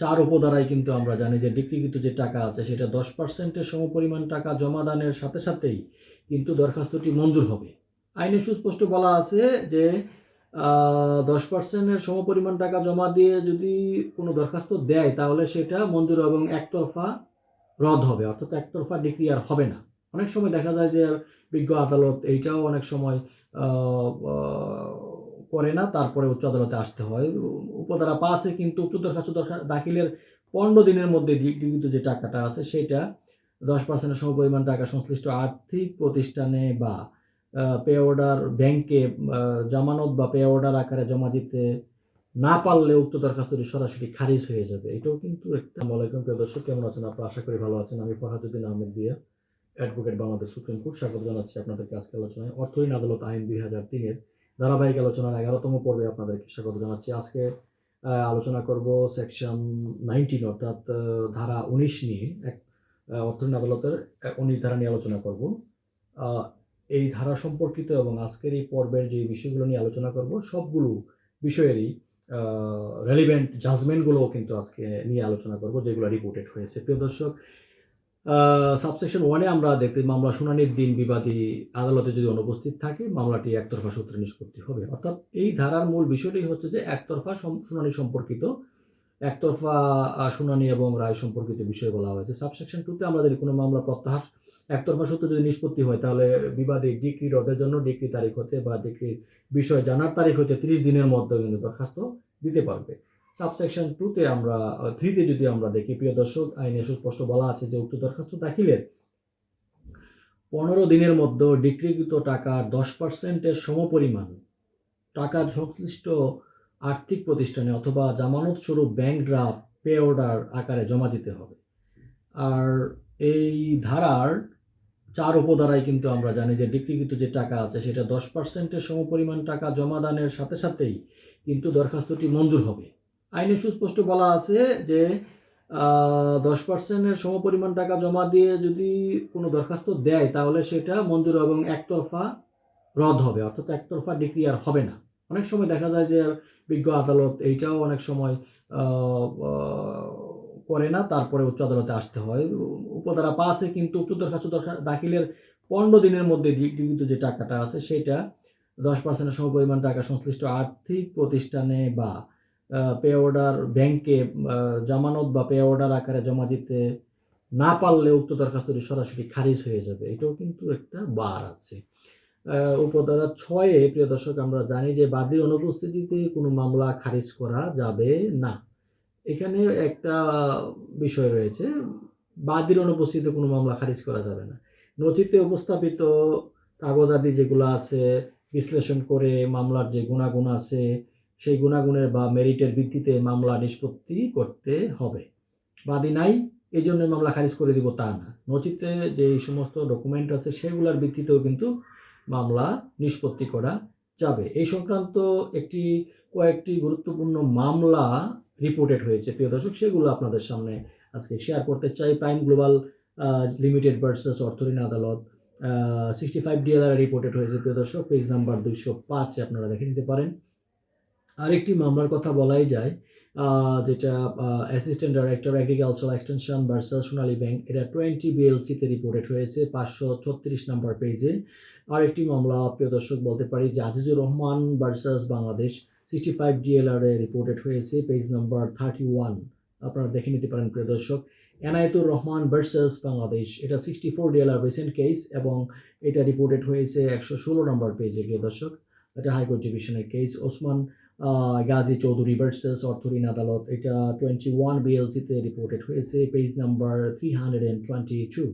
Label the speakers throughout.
Speaker 1: চার উপধারায় কিন্তু আমরা জানি যে ডিক্রিকৃত যে টাকা আছে সেটা দশ পার্সেন্টের সমপরিমাণ টাকা জমাদানের সাথে সাথেই কিন্তু দরখাস্তটি মঞ্জুর হবে। আইনে সুস্পষ্ট বলা আছে যে দশ পার্সেন্টের সমপরিমাণ টাকা জমা দিয়ে যদি কোনো দরখাস্ত দেয় তাহলে সেটা মঞ্জুর এবং একতরফা রদ হবে, অর্থাৎ একতরফা ডিগ্রি আর হবে না। অনেক সময় দেখা যায় যে বিজ্ঞ আদালত এইটাও অনেক সময় করে না, তারপরে উচ্চ আদালতে আসতে হয়। উপধারা পাঁচে কিন্তু উক্ত দরখাস্ত দরখা দাখিলের পনেরো দিনের মধ্যে ডিগ্রিত যে টাকাটা আছে সেটা দশ পার্সেন্টের সমপরিমাণ টাকা সংশ্লিষ্ট আর্থিক প্রতিষ্ঠানে বা পে অর্ডার ব্যাংকে জামানত বা পে অর্ডার আকারে জমা দিতে না পারলে উক্ত দরখাস্তটি সরাসরি খারিজ হয়ে যাবে। এটাও কিন্তু একটা আলাইকুম, প্রিয় দর্শক, কেমন আছেন আপনারা আশা করি ভালো আছেন। আমি ফরহাদুদ্দিন আহমেদ বিয়া অ্যাডভোকেট বাংলাদেশ সুপ্রিম কোর্ট। স্বাগত জানাচ্ছি আপনাদেরকে আজকে আলোচনায়। অর্থঋণ আদালত আইন দুই হাজার তিনের ধারাবাহিক আলোচনার এগারোতম পর্বে আপনাদেরকে স্বাগত জানাচ্ছি। আজকে আলোচনা করব সেকশন নাইনটিন অর্থাৎ ধারা উনিশ নিয়ে, এক অর্থঋণ আদালতের উনিশ ধারা নিয়ে আলোচনা করব। এই ধারা সম্পর্কিত এবং আজকের এই পর্বের যে বিষয়গুলো নিয়ে আলোচনা করব, সবগুলো বিষয়েরই রেলিভেন্ট জাজমেন্টগুলোও কিন্তু আজকে নিয়ে আলোচনা করব, যেগুলো রিপোর্টেড হয়েছে। প্রিয় দর্শক সাবসেকশন ওয়ানে আমরা দেখতে মামলা শুনানির দিন বিবাদী আদালতে যদি অনুপস্থিত থাকে, মামলাটি একতরফা সূত্রে নিষ্পত্তি হবে। অর্থাৎ এই ধারার মূল বিষয়টি হচ্ছে যে একতরফা শুনানি সম্পর্কিত, একতরফা শুনানি এবং রায় সম্পর্কিত বিষয় বলা হয়েছে। সাবসেকশন টুতে আমরা যদি কোনো মামলা প্রত্যাহার, একতরফা সূত্রে যদি নিষ্পত্তি হয়, তাহলে বিবাদী ডিগ্রি রদের জন্য ডিগ্রি তারিখ হতে বা ডিগ্রির বিষয় জানার তারিখ হতে তিরিশ দিনের মধ্যে কিন্তু দরখাস্ত দিতে পারবে। সাবসেকশন টুতে আমরা থ্রিতে যদি আমরা দেখি, প্রিয় দর্শক, আইনে সুস্পষ্ট বলা আছে যে উক্ত দরখাস্ত দাখিলের পনেরো দিনের মধ্যে ডিক্রিকৃত টাকার দশ পার্সেন্টের সমপরিমাণ টাকা সংশ্লিষ্ট আর্থিক প্রতিষ্ঠানে অথবা জামানত স্বরূপ ব্যাংক ড্রাফট পে অর্ডার আকারে জমা দিতে হবে। আর এই ধারার চার উপধারায় কিন্তু আমরা জানি যে ডিক্রিকৃত যে টাকা আছে, সেটা দশ পার্সেন্টের সমপরিমাণ টাকা জমাদানের সাথে সাথেই কিন্তু দরখাস্তটি মঞ্জুর হবে। আইনে সুস্পষ্ট বলা আছে যে দশ পার্সেন্টের সমপরিমাণ টাকা জমা দিয়ে যদি কোনো দরখাস্ত দেয়, তাহলে সেটা মঞ্জুর এবং একতরফা রদ হবে, অর্থাৎ একতরফা ডিগ্রি আর হবে না। অনেক সময় দেখা যায় যে, বিজ্ঞ আদালত এইটাও অনেক সময় করে না, তারপরে উচ্চ আদালতে আসতে হয়। উপধারা পাঁচে কিন্তু উক্ত দরখাস্ত দরখা- দাখিলের পনেরো দিনের মধ্যে ডিগ্রিত যে টাকাটা আছে, সেটা দশ পার্সেন্টের সমপরিমাণ টাকা সংশ্লিষ্ট আর্থিক প্রতিষ্ঠানে বা পে অর্ডার ব্যাংকে জামানত বা পে অর্ডার আকারে জমা দিতে না পারলে উক্ত দরখাস্তটি সরাসরি খারিজ হয়ে যাবে। এটাও কিন্তু একটা বার আছে। উপধারা ছয়ে প্রিয় দর্শক, আমরা জানি যে বাদীর অনুপস্থিতিতে কোনো মামলা খারিজ করা যাবে না। এখানে একটা বিষয় রয়েছে, বাদীর অনুপস্থিতিতে কোনো মামলা খারিজ করা যাবে না। নথিতে উপস্থাপিত কাগজাদি যেগুলো আছে, বিশ্লেষণ করে মামলার যে গুণাগুণ আছে সেই গুণাগুণের বা মেরিটের ভিত্তিতে মামলা নিষ্পত্তি করতে হবে। বাদী নাই এই জন্য মামলা খারিজ করে দিব তা না। নথিতে যে সমস্ত ডকুমেন্ট আছে, সেগুলোর ভিত্তিতেও কিন্তু মামলা নিষ্পত্তি করা যাবে। এই সংক্রান্ত একটি, কয়েকটি গুরুত্বপূর্ণ মামলা রিপোর্টেড হয়েছে। প্রিয় দর্শক, সেগুলো আপনাদের সামনে আজকে শেয়ার করতে চাই। প্রাইম গ্লোবাল লিমিটেড ভার্সেস অর্থঋণ আদালত সিক্সটি ফাইভ ডিএলআর রিপোর্টেড হয়েছে। প্রিয় দর্শক পেজ নাম্বার দুইশো পাঁচে আপনারা দেখে নিতে পারেন। আরেকটি মামলার কথা বলাই যায় যেটা assistant director agriculture extension versus Sonali bank এটা টোয়েন্টি বিএলসিতে রিপোর্টেড হয়েছে, পাঁচশো ছত্রিশ নাম্বার পেজে আরেকটি মামলা, প্রিয় দর্শক, বলতে পারি যে Azizur Rahman versus Bangladesh sixty five DLR reported হয়েছে পেজ নাম্বার থার্টি ওয়ান আপনারা দেখে নিতে পারেন, প্রিয় দর্শক। এনায়েতুর রহমান ভার্সাস বাংলাদেশ, এটা sixty four DLR recent case এবং এটা রিপোর্টেড হয়েছে একশো ষোলো নম্বর পেজে প্রিয় দর্শক। এটা হাইকোর্ট ডিভিশনের কেস ওসমান গাজী চৌধুরী ভার্সেস অর্থঋণ আদালত। এটা টোয়েন্টি ওয়ান বিএলসিতে রিপোর্টেড হয়েছে page number three hundred and twenty two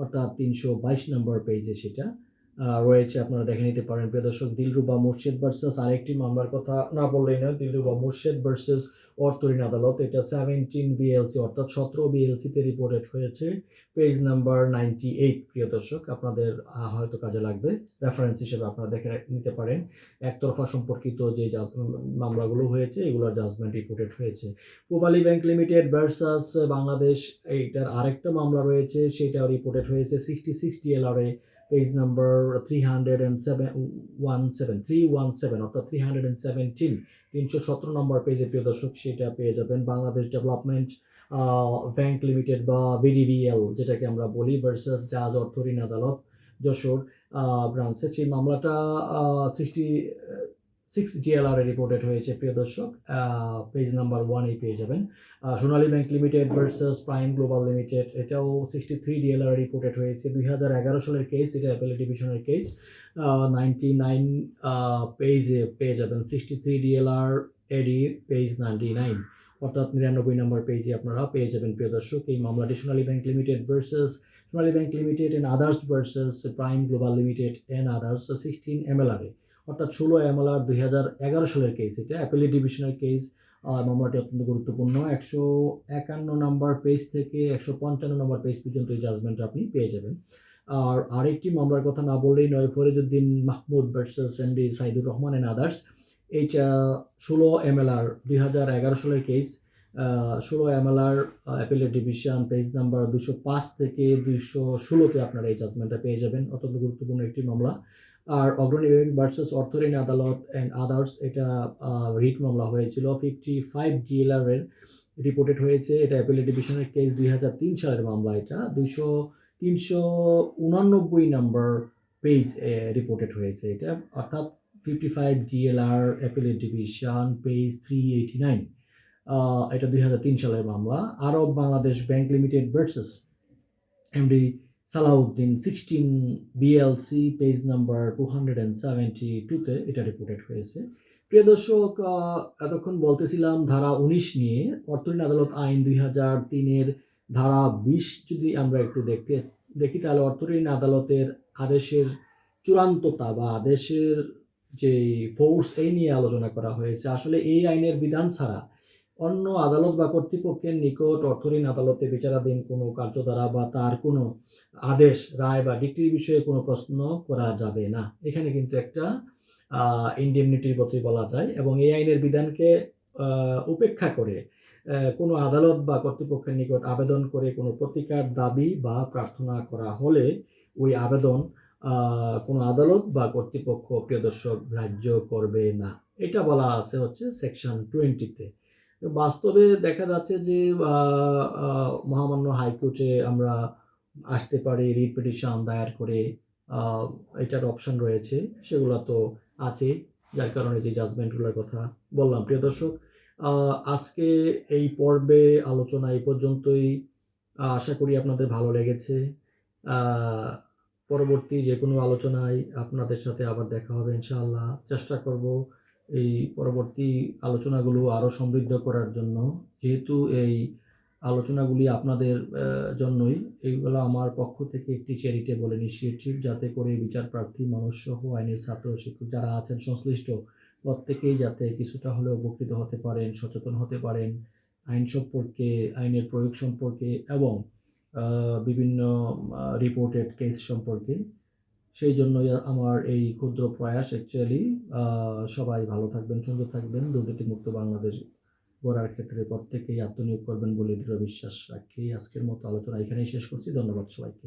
Speaker 1: অর্থাৎ তিনশো বাইশ নম্বর পেজে সেটা। রয়েছে, আপনারা দেখে নিতে পারেন। প্রিয় দর্শক, দিলরুবা মুর্শেদ ভার্সেস আরেকটি মামলার কথা না বললেই নয়, দিলরুবা মুর্শেদ ভার্সেস অর্থঋণ আদালত এটা সেভেন্টিন বিএলসি অর্থাৎ সতেরো বিএলসিতে রিপোর্টেড হয়েছে পেজ নাম্বার নাইনটি এইট প্রিয় দর্শক। আপনাদের হয়তো কাজে লাগবে রেফারেন্স হিসেবে আপনারা দেখে নিতে পারেন। একতরফা সম্পর্কিত যে মামলাগুলো হয়েছে, এগুলোর জাজমেন্ট রিপোর্টেড হয়েছে। Pubali bank limited versus Bangladesh, এইটার আরেকটা মামলা রয়েছে, সেটাও রিপোর্টেড হয়েছে। Sixty six ডিএলআরে page number three hundred and seven one seven three one seven অর্থাৎ থ্রি হান্ড্রেড অ্যান্ড সেভেন্টিন তিনশো সতেরো নম্বর পেজে প্রিয় দর্শক, সেটা পেয়ে যাবেন বাংলাদেশ ডেভেলপমেন্ট ব্যাংক লিমিটেড বা বিডিবিএল যেটাকে আমরা বলি ভার্সাস জাজ অর্থ ঋণ আদালত, যশোর ব্রাঞ্চে সেই মামলাটা সিক্সটি সিক্স জিএলআর এ রিপোর্টেড হয়েছে, প্রিয় দর্শক। পেজ নাম্বার ওয়ানেই পেয়ে যাবেন। Sonali bank limited versus prime global limited এটাও সিক্সটি থ্রি ডিএলআর রিপোর্টেড হয়েছে। দুই হাজার এগারো সালের কেস এটা অ্যাপেলেট ডিভিশনের কেস নাইনটি নাইন পেজে পেয়ে যাবেন। Sixty three DLR AD page ninety nine অর্থাৎ নিরানব্বই নম্বর পেজে আপনারা পেয়ে যাবেন, প্রিয় দর্শক। এই মামলাটি Sonali bank limited versus Sonali bank limited and others versus prime global limited and others sixteen এমএলআরে অর্থাৎ ষোলো এমএলআর দুই হাজার এগারো সালের কেস এটা অ্যাপেলেট ডিভিশনের কেস মামলাটি অত্যন্ত গুরুত্বপূর্ণ। একশো একান্ন নম্বর পেজ থেকে একশো পঞ্চান্ন নম্বর পেজ পর্যন্ত এই জাজমেন্টটা আপনি পেয়ে যাবেন। আর আরেকটি মামলার কথা না বললেই নয়, Fariduddin Mahmud versus MD Saidur Rahman and others এইটা ষোলো এমএলআর দুই হাজার এগারো সালের কেস ষোলো এমএলআর অ্যাপেলের ডিভিশন পেজ নাম্বার দুশো পাঁচ থেকে দুইশো ষোলোতে আপনারা এই জাজমেন্টটা পেয়ে যাবেন। অত্যন্ত গুরুত্বপূর্ণ একটি মামলা। আর অগ্রণী ব্যাংক ভার্সেস অর্থঋণ আদালত অ্যান্ড আদার্স এটা রিট মামলা হয়েছিল। ফিফটি ফাইভ জিএলআর এর রিপোর্টেড হয়েছে। এটা অ্যাপেলের ডিভিশনের কেস দুই হাজার তিন সালের মামলা এটা। দুশো তিনশো উনানব্বই নম্বর পেজ রিপোর্টেড হয়েছে এটা। অর্থাৎ ফিফটি ফাইভ জিএলআর অ্যাপেলের division page three eighty nine এটা দুই হাজার তিন সালের মামলা। Arab Bangladesh bank limited versus MD Salahuddin sixteen BLC page number two hundred and seventy টুতে এটা রিপোর্টেড হয়েছে। প্রিয় দর্শক এতক্ষণ বলতেছিলাম ধারা উনিশ নিয়ে অর্থঋণ আদালত আইন দুই হাজার তিনের ধারা বিশ যদি আমরা একটু দেখতে, দেখি, তাহলে অর্থঋণ আদালতের আদেশের চূড়ান্ততা বা আদেশের যে ফোর্স এই নিয়ে আলোচনা করা হয়েছে। আসলে এই আইনের বিধান ছাড়া অন্য আদালত বা কর্তৃপক্ষের নিকট অর্থঋণ আদালতে বিচারাধীন কোনো কার্যধারা বা তার কোনো আদেশ, রায় বা ডিক্রির বিষয়ে কোনো প্রশ্ন করা যাবে না। এখানে কিন্তু একটা ইন্ডেমনিটির প্রতি বলা যায় এবং এই আইনের বিধানকে উপেক্ষা করে কোনো আদালত বা কর্তৃপক্ষের নিকট আবেদন করে কোনো প্রতিকার, দাবি বা প্রার্থনা করা হলে ওই আবেদন কোনো আদালত বা কর্তৃপক্ষ, প্রিয় দর্শক, গ্রাহ্য করবে না। এটা বলা আছে হচ্ছে সেকশন টোয়েন্টিতে। বাস্তবে দেখা যাচ্ছে যে মহামান্য হাইকোর্টে আমরা আসতে পারি, রিট পিটিশন দায়ের করে এটার অপশন রয়েছে, সেগুলো তো আছে, যার কারণে যে জাজমেন্টগুলোর কথা বললাম। প্রিয় দর্শক আজকে এই পর্বে আলোচনা এই পর্যন্তই। আশা করি আপনাদের ভালো লেগেছে। পরবর্তী যে কোনো আলোচনায় আপনাদের সাথে আবার দেখা হবে, ইনশাআল্লাহ। চেষ্টা করব এই পরবর্তী আলোচনাগুলো আরও সমৃদ্ধ করার জন্য। যেহেতু এই আলোচনাগুলি আপনাদের জন্যই এইগুলো আমার পক্ষ থেকে একটি চ্যারিটেবল ইনিশিয়েটিভ যাতে করে বিচার প্রার্থী, মানুষ সহ আইনের ছাত্র শিক্ষক যারা আছেন, সংশ্লিষ্ট প্রত্যেকেই যাতে কিছুটা হলেও উপকৃত হতে পারেন, সচেতন হতে পারেন আইন সম্পর্কে, আইনের প্রয়োগ সম্পর্কে এবং বিভিন্ন রিপোর্টেড কেস সম্পর্কে। সেই জন্যই আমার এই ক্ষুদ্র প্রয়াস অ্যাকচুয়ালি সবাই ভালো থাকবেন, সুন্দর থাকবেন। দুর্নীতিমুক্ত বাংলাদেশ গড়ার ক্ষেত্রে প্রত্যেকেই আত্মনিয়োগ করবেন বলে দৃঢ় বিশ্বাস রাখি। আজকের মতো আলোচনা এখানেই শেষ করছি। ধন্যবাদ সবাইকে।